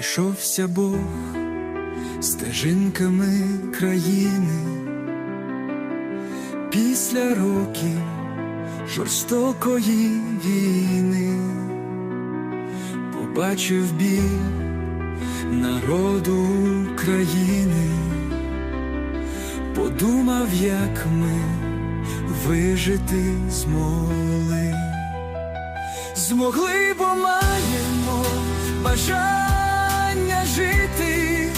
пройшовся Бог стежинками країни. Після років жорстокої війни, побачив біль народу України, подумав, як ми вижити змогли. Змогли, бо маємо бажання жити,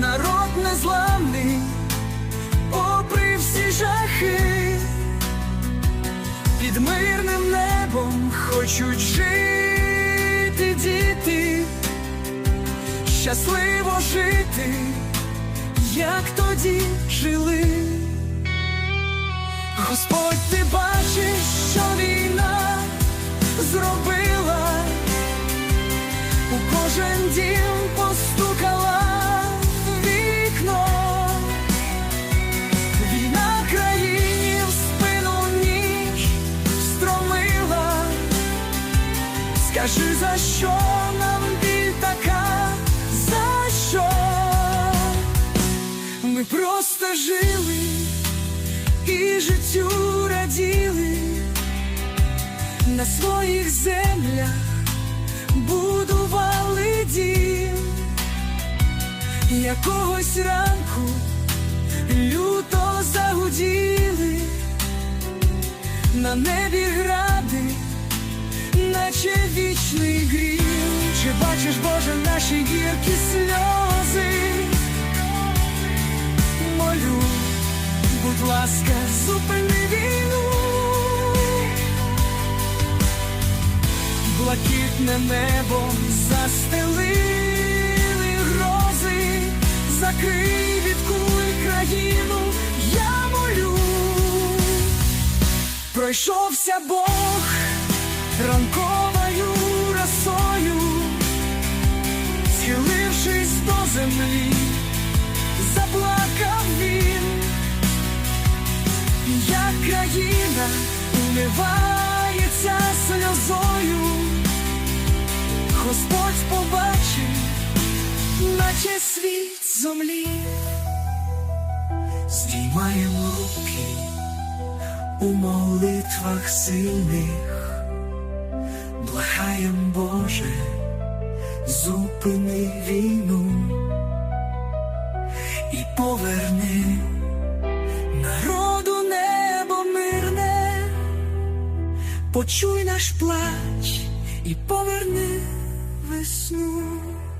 народ незламний, попри всі жахи, під мирним небом хочуть жити діти, щасливо жити, як тоді жили. Господь, ти бачиш, що війна дім постукала в вікно, війна країні в спину ніч встромила. Скажи, за що нам біль така, за що ми просто жили і життю раділи на своїх землях Будували дім якогось ранку люто загуділи на небі гради, наче вічний грім. Чи бачиш, Боже, наші гіркі сльози? Блакитне небо застелили грози, закрий від країну, я молю, пройшовся Бог ранковою росою, схилившись до землі, заплакав він, як країна умивається сльозою, Господь побачив, наче світ землі, здіймаємо руки у молитвах сильних, благаєм Боже, зупини війну і поверни народу небо мирне, почуй наш плач і поверни весну.